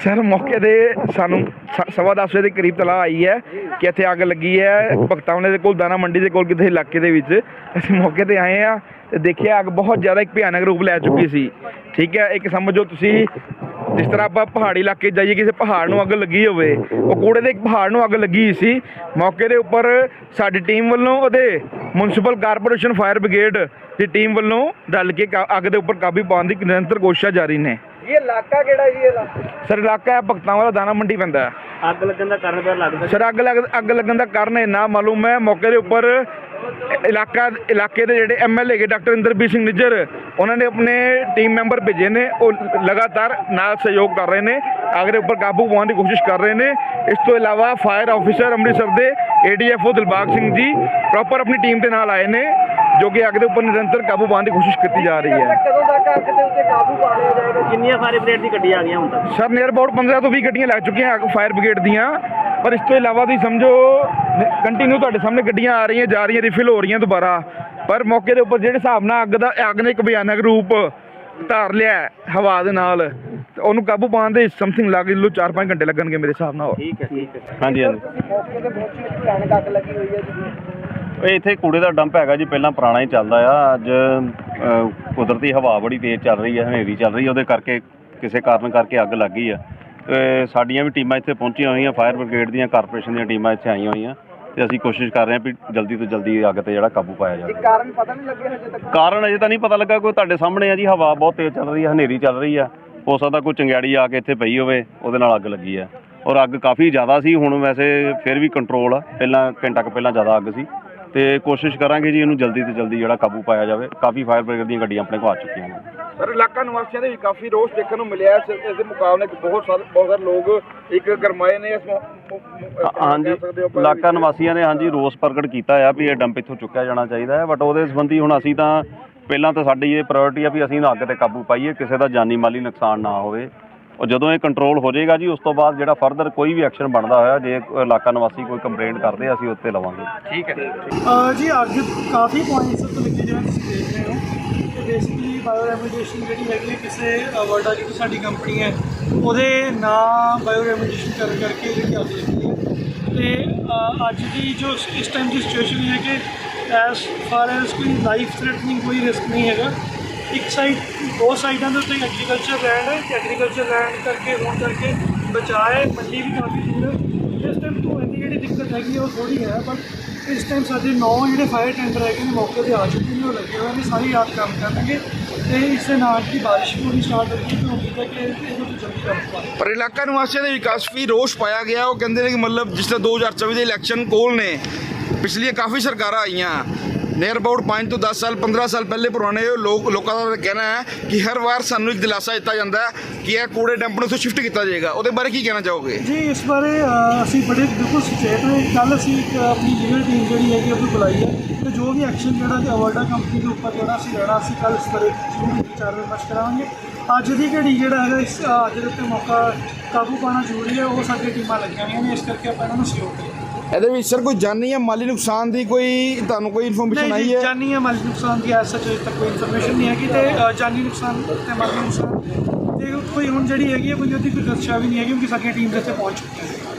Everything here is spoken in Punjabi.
ਸਰ, ਮੌਕੇ ਤੇ ਸਾਨੂੰ ਸ- ਸਵਾ ਦਸ ਵਜੇ ਦੇ ਕਰੀਬ ਤਲਾ ਆਈ ਹੈ ਕਿ ਇੱਥੇ ਅੱਗ ਲੱਗੀ ਹੈ। ਭਗਤਾਵਣੇ ਦੇ ਕੋਲ, ਦਾਣਾ ਮੰਡੀ ਦੇ ਕੋਲ ਕਿਤੇ ਇਲਾਕੇ ਦੇ ਵਿੱਚ। ਅਸੀਂ ਮੌਕੇ ਤੇ ਆਏ ਆ ਤੇ ਦੇਖਿਆ ਅੱਗ ਬਹੁਤ ਜ਼ਿਆਦਾ ਇੱਕ ਭਿਆਨਕ ਰੂਪ ਲੈ ਚੁੱਕੀ ਸੀ। ਠੀਕ ਹੈ, ਇੱਕ ਸਮਝੋ ਤੁਸੀਂ, ਜਿਸ ਤਰ੍ਹਾਂ ਆਪਾਂ ਪਹਾੜੀ ਇਲਾਕੇ 'ਚ ਜਾਈਏ, ਕਿਸੇ ਪਹਾੜ ਨੂੰ ਅੱਗ ਲੱਗੀ ਹੋਵੇ। ਉਹ ਕੂੜੇ ਦੇ ਇੱਕ ਪਹਾੜ ਨੂੰ ਅੱਗ ਲੱਗੀ ਹੋਈ ਸੀ। ਮੌਕੇ ਦੇ ਉੱਪਰ ਸਾਡੀ ਟੀਮ ਵੱਲੋਂ ਉਹਦੇ ਮਿਊਨਿਸਪਲ ਕਾਰਪੋਰੇਸ਼ਨ ਫਾਇਰ ਬ੍ਰਿਗੇਡ ਦੀ ਟੀਮ ਵੱਲੋਂ ਰਲ ਕੇ ਕਾ- ਅੱਗ ਦੇ ਉੱਪਰ ਕਾਬੂ ਪਾਉਣ ਦੀ ਨਿਰੰਤਰ ਕੋਸ਼ਿਸ਼ਾਂ ਜਾਰੀ ਨੇ। ਇਹ ਇਲਾਕਾ ਕਿਹੜਾ ਜੀ ਇਹਦਾ? ਸਰ ਇਲਾਕਾ ਹੈ ਭਗਤਾਂ ਵਾਲਾ ਦਾਣਾ ਮੰਡੀ ਪੈਂਦਾ ਹੈ। ਅੱਗ ਲੱਗਣ ਦਾ ਕਾਰਨ ਪਤਾ ਲੱਗਦਾ ਸਰ ਅੱਗ ਲੱਗ ਅੱਗ ਲੱਗਣ ਦਾ ਕਾਰਨ ਇੰਨਾ ਮਾਲੂਮ ਹੈ ਮੌਕੇ ਦੇ ਉੱਪਰ ਇਲਾਕਾ ਇਲਾਕੇ ਦੇ ਜਿਹੜੇ ਐਮਐਲਏ ਕੇ ਡਾਕਟਰ ਇੰਦਰਬੀਰ ਸਿੰਘ ਨਿੱਜਰ ਉਹਨਾਂ ਨੇ ਆਪਣੇ ਟੀਮ ਮੈਂਬਰ ਭੇਜੇ ਨੇ ਉਹ ਲਗਾਤਾਰ ਨਾਲ ਸਹਿਯੋਗ ਕਰ ਰਹੇ ਨੇ ਅੱਗ ਦੇ ਉੱਪਰ ਕਾਬੂ ਪਾਉਣ ਦੀ ਕੋਸ਼ਿਸ਼ ਕਰ ਰਹੇ ਨੇ। ਇਸ ਤੋਂ ਇਲਾਵਾ ਫਾਇਰ ਆਫੀਸਰ ਅੰਮ੍ਰਿਤਸਰ ਦੇ ਏਡੀਐਫਓ ਦਿਲਬਾਗ ਸਿੰਘ ਜੀ ਪ੍ਰੋਪਰ ਆਪਣੀ ਟੀਮ ਦੇ ਨਾਲ ਆਏ ਨੇ। ਜੋ ਕਿ ਅੱਗ ਦੇ ਉੱਪਰ ਨਿਰੰਤਰ ਕਾਬੂ ਪਾਉਣ ਦੀ ਕੋਸ਼ਿਸ਼ ਕੀਤੀ ਜਾ ਰਹੀ ਹੈ। ਕਦੋਂ ਤੱਕ ਅੱਗ ਦੇ ਉੱਤੇ ਕਾਬੂ ਪਾ ਲਿਆ ਜਾਏਗਾ? ਕਿੰਨੀਆਂ ਫਾਇਰ ਬ੍ਰਿਗੇਡ ਦੀ ਗੱਡੀਆਂ ਆ ਗਈਆਂ ਹੁਣ ਤੱਕ। ਸਰ ਨੀਅਰ ਅਬਾਊਟ 15 ਤੋਂ 20 ਗੱਡੀਆਂ ਲੱਗ ਚੁੱਕੀਆਂ ਅੱਗ ਫਾਇਰ ਬ੍ਰਿਗੇਡ ਦੀਆਂ। ਪਰ ਇਸ ਤੋਂ ਇਲਾਵਾ ਤੁਸੀਂ ਸਮਝੋ ਕੰਟੀਨਿਊ ਤੁਹਾਡੇ ਸਾਹਮਣੇ ਗੱਡੀਆਂ ਆ ਰਹੀਆਂ ਜਾ ਰਹੀਆਂ ਰਿਫਿਲ ਹੋ ਰਹੀਆਂ ਦੁਬਾਰਾ। ਪਰ ਮੌਕੇ ਦੇ ਉੱਪਰ ਜਿਹੜੇ ਹਿਸਾਬ ਨਾਲ ਅੱਗ ਦਾ ਅੱਗ ਨੇ ਇੱਕ ਭਿਆਨਕ ਰੂਪ ਧਾਰ ਲਿਆ ਹਵਾ ਦੇ ਨਾਲ। ਉਹਨੂੰ ਕਾਬੂ ਪਾਉਣ ਦੇ ਸਮਥਿੰਗ ਲੱਗ ਲੋ 4-5 ਘੰਟੇ ਲੱਗਣਗੇ ਮੇਰੇ ਹਿਸਾਬ ਨਾਲ। ਠੀਕ ਹੈ ਠੀਕ ਹੈ। ਹਾਂਜੀ ਹਾਂਜੀ। ਮੌਕੇ ਤੇ ਪਹੁੰਚੀ ਭਿਆਨਕ ਅੱਗ ਲੱਗੀ ਹੋਈ ਹੈ ਜੀ। ਇਹ ਇੱਥੇ ਕੂੜੇ ਦਾ ਡੰਪ ਹੈਗਾ ਜੀ ਪਹਿਲਾਂ ਪੁਰਾਣਾ ਹੀ ਚੱਲਦਾ ਆ। ਅੱਜ ਅ, ਕੁਦਰਤੀ ਹਵਾ ਬੜੀ ਤੇਜ਼ ਚੱਲ ਰਹੀ ਹੈ ਹਨੇਰੀ ਚੱਲ ਰਹੀ ਹੈ ਉਹਦੇ ਕਰਕੇ ਕਿਸੇ ਕਾਰਨ ਕਰਕੇ ਅੱਗ ਲੱਗ ਗਈ ਆ। ਤੇ ਸਾਡੀਆਂ ਵੀ ਟੀਮਾਂ ਇੱਥੇ ਪਹੁੰਚੀਆਂ ਹੋਈਆਂ ਫਾਇਰ ਬ੍ਰਿਗੇਡ ਦੀਆਂ ਕਾਰਪੋਰੇਸ਼ਨ ਦੀਆਂ ਟੀਮਾਂ ਇੱਥੇ ਆਈਆਂ ਹੋਈਆਂ। ਤੇ ਅਸੀਂ ਕੋਸ਼ਿਸ਼ ਕਰ ਰਹੇ ਹਾਂ ਵੀ ਜਲਦੀ ਤੋਂ ਜਲਦੀ ਅੱਗ ਤੇ ਜਿਹੜਾ ਕਾਬੂ ਪਾਇਆ ਜਾਵੇ। ਕਾਰਨ ਪਤਾ ਨਹੀਂ ਲੱਗਿਆ ਹਜੇ ਤੱਕ। ਕਾਰਨ ਅਜੇ ਤਾਂ ਨਹੀਂ ਪਤਾ ਲੱਗਾ ਕੋਈ ਤੁਹਾਡੇ ਸਾਹਮਣੇ ਆ ਜੀ ਹਵਾ ਬਹੁਤ ਤੇਜ਼ ਚੱਲ ਰਹੀ ਹੈ ਹਨੇਰੀ ਚੱਲ ਰਹੀ ਆ। ਹੋ ਸਕਦਾ ਕੋਈ ਚੰਗਿਆੜੀ ਆ ਕੇ ਇੱਥੇ ਪਈ ਹੋਵੇ ਉਹਦੇ ਨਾਲ ਅੱਗ ਲੱਗੀ ਆ। ਔਰ ਅੱਗ ਕਾਫੀ ਜ਼ਿਆਦਾ ਸੀ ਹੁਣ ਵੈਸੇ ਫਿਰ ਵੀ ਕੰਟਰੋਲ ਆ ਪਹਿਲਾਂ ਘੰਟਾ ਕੁ ਪਹਿਲਾਂ ਜ਼ਿਆਦਾ ਅੱਗ ਸੀ। ਤੇ ਕੋਸ਼ਿਸ਼ ਕਰਾਂਗੇ ਜੀ ਇਹਨੂੰ ਜਲਦੀ ਤੋਂ ਜਲਦੀ ਜਿਹੜਾ ਕਾਬੂ ਪਾਇਆ ਜਾਵੇ। ਕਾਫੀ ਫਾਇਰ ਬ੍ਰਿਗੇਡ ਦੀਆਂ ਗੱਡੀਆਂ ਆਪਣੇ ਕੋਲ ਆ ਚੁੱਕੀਆਂ ਨੇ। ਸਰ ਇਲਾਕਾ ਨਿਵਾਸੀਆਂ ਦੇ ਵੀ ਕਾਫੀ ਰੋਸ ਦੇਖਣ ਨੂੰ ਮਿਲਿਆ ਇਸ ਇਸ ਦੇ ਮੁਕਾਬਲੇ ਬਹੁਤ ਸਾਰੇ ਬਹੁਤ ਸਾਰੇ ਲੋਕ ਇੱਕ ਗਰਮਾਏ ਨੇ ਇਸ ਹਾਂਜੀ ਇਲਾਕਾ ਨਿਵਾਸੀਆਂ ਨੇ ਹਾਂਜੀ ਰੋਸ ਪ੍ਰਗਟ ਕੀਤਾ ਆ ਵੀ ਇਹ ਡੰਪ ਇੱਥੋਂ ਚੁੱਕਿਆ ਜਾਣਾ ਚਾਹੀਦਾ ਹੈ ਬਟ ਉਹਦੇ ਸੰਬੰਧੀ ਹੁਣ ਅਸੀਂ ਤਾਂ ਪਹਿਲਾਂ ਤਾਂ ਸਾਡੀ ਇਹ ਪ੍ਰਾਇੋਰਟੀ ਆ ਵੀ ਅਸੀਂ ਅੱਗ ਤੇ ਕਾਬੂ ਪਾਈਏ ਕਿਸੇ ਦਾ ਜਾਨੀ ਮਾਲੀ ਨੁਕਸਾਨ ਨਾ ਹੋਵੇ। ਉਹ ਜਦੋਂ ਇਹ ਕੰਟਰੋਲ ਹੋ ਜਾਏਗਾ ਜੀ ਉਸ ਤੋਂ ਬਾਅਦ ਜਿਹੜਾ ਫਰਦਰ ਕੋਈ ਵੀ ਐਕਸ਼ਨ ਬਣਦਾ ਹੋਇਆ ਜੇ ਇਲਾਕਾ ਨਿਵਾਸੀ ਕੋਈ ਕੰਪਲੇਂਟ ਕਰਦੇ ਆ, ਅਸੀਂ ਉੱਤੇ ਲਵਾਂਗੇ। ਅਹ ਜੀ ਅੱਗ ਕਾਫੀ ਪੁਆਇੰਟਸ ਉੱਤੇ ਲੱਗੀ ਜਿਵੇਂ ਤੁਸੀਂ ਦੇਖ ਰਹੇ ਹੋ। ਤੇ ਬੇਸਿਕਲੀ ਬਾਇਓ ਰੈਮੀਡੀਏਸ਼ਨ ਜਿਹੜੀ ਹੈਗੀ ਹੈ ਕਿਸੇ ਵਰਡਾ ਦੀ ਸਾਡੀ ਕੰਪਨੀ ਹੈ ਉਹਦੇ ਨਾਂ ਬਾਇਓ ਰੈਮੀਡੀਏਸ਼ਨ ਕਰ ਕਰਕੇ ਜਿਹੜੀ ਅੱਗ ਲੱਗੀ ਹੈ। ਤੇ ਅੱਜ ਦੀ ਜੋ ਇਸ ਟਾਈਮ ਦੀ ਸਿਚੁਏਸ਼ਨ ਹੈ ਕਿ ਐਸ ਫਾਰ ਐਸ ਕੋਈ ਲਾਈਫ ਥ੍ਰੈਟਨਿੰਗ ਕੋਈ ਰਿਸਕ ਨਹੀਂ ਹੈਗਾ ਇੱਕ ਸਾਈਡ ਦੋ ਸਾਈਡਾਂ ਦੇ ਉੱਤੇ ਐਗਰੀਕਲਚਰ ਲੈਂਡ ਹੈ, ਤੇ ਐਗਰੀਕਲਚਰ ਲੈਂਡ ਕਰਕੇ, ਹੋਣ ਕਰਕੇ ਬਚਾਏ ਮੰਡੀ ਵੀ ਕਾਫੀ ਦੂਰ ਹੈ। ਇਸ ਟਾਈਮ ਤੋਂ ਇੰਨੀ ਜਿਹੜੀ ਦਿੱਕਤ ਹੈਗੀ ਹੈ ਉਹ ਥੋੜੀ ਹੈ ਬਟ ਇਸ ਟਾਈਮ ਸਾਡੇ ਨੌ ਜਿਹੜੇ ਫਾਇਰ ਟੈਂਡਰ ਹੈਗੇ ਨੇ, ਮੌਕੇ ਤੇ ਆ ਚੁੱਕੇ ਨੇ, ਉਹ ਲੱਗੇ ਹੋਏ ਨੇ, ਸਾਰੀ ਰਾਤ ਕੰਮ ਕਰਨਗੇ, ਤੇ ਇਸ ਦੇ ਨਾਲ ਦੀ ਬਾਰਿਸ਼ ਵੀ ਹੋਣੀ ਸਟਾਰਟ ਹੋ ਗਈ, ਤੇ ਉਮੀਦ ਹੈ ਕਿ ਇਹਨੂੰ ਤੋਂ ਜਲਦੀ ਕੰਮ ਪਾਏ ਪਰ ਇਲਾਕਾ ਨਿਵਾਸੀਆਂ ਦੇ ਵਿਕਾਸ ਵੀ ਰੋਸ਼ ਪਾਇਆ ਗਿਆ। ਉਹ ਕਹਿੰਦੇ ਨੇ ਕਿ ਮਤਲਬ ਜਿਸ ਤਰ੍ਹਾਂ 2024 ਦੇ ਇਲੈਕਸ਼ਨ ਕੋਲ ਨੇ, ਪਿਛਲੀਆਂ ਕਾਫੀ ਸਰਕਾਰਾਂ ਆਈਆਂ। ਨੀਅਰ ਅਬਾਊਟ 5 ਤੋਂ 10 ਸਾਲ 15 ਸਾਲ ਪਹਿਲੇ ਪੁਰਾਣੇ ਲੋਕ, ਲੋਕਾਂ ਦਾ ਕਹਿਣਾ ਹੈ ਕਿ ਹਰ ਵਾਰ ਸਾਨੂੰ ਇੱਕ ਦਿਲਾਸਾ ਦਿੱਤਾ ਜਾਂਦਾ ਹੈ ਕਿ ਇਹ ਕੂੜੇ ਡੰਪ ਨੂੰ ਉੱਥੋਂ ਸ਼ਿਫਟ ਕੀਤਾ ਜਾਏਗਾ। ਉਹਦੇ ਬਾਰੇ ਕੀ ਕਹਿਣਾ ਚਾਹੋਗੇ? ਜੀ, ਇਸ ਬਾਰੇ ਅਸੀਂ ਬੜੇ ਬਿਲਕੁਲ ਸੁਚੇਤ ਹਾਂ ਕੱਲ ਅਸੀਂ ਇੱਕ ਆਪਣੀ ਲੀਗਲ ਟੀਮ ਜਿਹੜੀ ਹੈਗੀ ਉਹ ਬੁਲਾਈ ਹੈ ਤੇ ਜੋ ਵੀ ਐਕਸ਼ਨ ਜਿਹੜਾ ਕਿ ਅਵਰਡਾ ਕੰਪਨੀ ਦੇ ਉੱਪਰ ਜਿਹੜਾ ਅਸੀਂ ਲੈਣਾ, ਅਸੀਂ ਕੱਲ ਇਸ ਬਾਰੇ ਜ਼ਰੂਰ ਵਿਚਾਰ ਵਿਮਰਸ਼ ਕਰਾਂਗੇ। ਅੱਜ ਦੀ ਘੜੀ ਜਿਹੜਾ ਹੈਗਾ, ਇਸ ਅੱਜ ਦੇ ਉੱਤੇ ਮੌਕਾ ਕਾਬੂ ਪਾਉਣਾ ਜ਼ਰੂਰੀ ਹੈ, ਉਹ ਸਾਡੀਆਂ ਟੀਮਾਂ ਲੱਗੀਆਂ ਹੋਈਆਂ ਨੇ, ਇਸ ਕਰਕੇ ਆਪਾਂ ਇਹਨਾਂ ਨੂੰ ਸਹਿਯੋਗ ਕਰੀਏ। ਇਹਦੇ ਵਿੱਚ ਸਰ ਕੋਈ ਜਾਨੀ ਜਾਂ ਮਾਲੀ ਨੁਕਸਾਨ ਦੀ ਕੋਈ ਤੁਹਾਨੂੰ ਕੋਈ ਇਨਫੋਰਮੇਸ਼ਨ ਆਈ ਹੈ? ਜਾਨੀ ਜਾਂ ਮਾਲੀ ਨੁਕਸਾਨ ਦੀ ਐਸਾ ਅਜੇ ਤੱਕ ਕੋਈ ਇਨਫੋਰਮੇਸ਼ਨ ਨਹੀਂ ਹੈਗੀ ਤੇ ਜਾਨੀ ਨੁਕਸਾਨ ਤੇ ਮਾਲੀ ਨੁਕਸਾਨ ਤੇ ਕੋਈ ਹੁਣ ਜਿਹੜੀ ਹੈਗੀ ਹੈ ਕੋਈ ਉਹਦੀ ਕੋਈ ਖਦਸ਼ਾ ਵੀ ਨਹੀਂ ਹੈ ਕਿਉਂਕਿ ਸਾਡੀਆਂ ਟੀਮ ਇੱਥੇ ਪਹੁੰਚ ਚੁੱਕੀਆਂ ਨੇ।